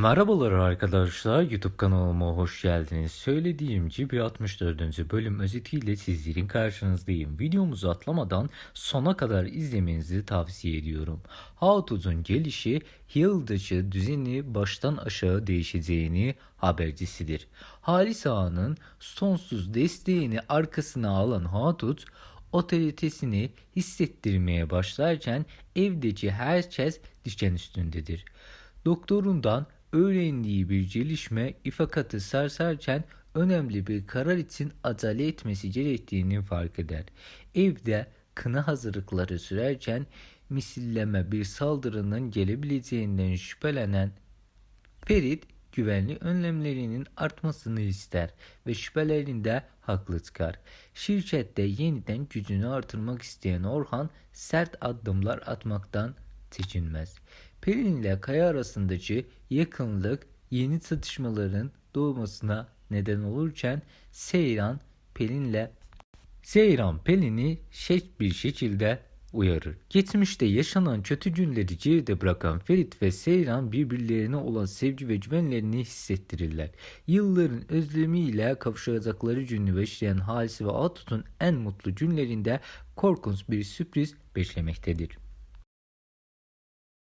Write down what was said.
Merhabalar arkadaşlar YouTube kanalıma hoş geldiniz. Söylediğim gibi 64. bölüm özetiyle sizlerin karşınızdayım. Videomuzu atlamadan sona kadar izlemenizi tavsiye ediyorum. Hatut'un gelişi dışı düzeni baştan aşağı değişeceğini habercisidir. Halis Ağa'nın sonsuz desteğini arkasına alan Hatut otoritesini hissettirmeye başlarken evdeki herkes diken üstündedir. Doktorundan öğrendiği bir gelişme ifakatı sarsarken önemli bir karar için acele etmesi gerektiğini fark eder. Evde kına hazırlıkları sürerken misilleme bir saldırının gelebileceğinden şüphelenen Ferit güvenlik önlemlerinin artmasını ister ve şüphelerinde haklı çıkar. Şirkette yeniden gücünü artırmak isteyen Orhan sert adımlar atmaktan çekinmez. Pelin ile Kaya arasındaki yakınlık yeni çatışmaların doğmasına neden olurken Seyran Pelin'le Seyran Pelin'i şek bir şekilde uyarır. Geçmişte yaşanan kötü günleri geride bırakan Ferit ve Seyran birbirlerine olan sevgi ve güvenlerini hissettirirler. Yılların özlemiyle kavuşacakları günü başlayan Halis ve Atut'un en mutlu günlerinde korkunç bir sürpriz beklemektedir.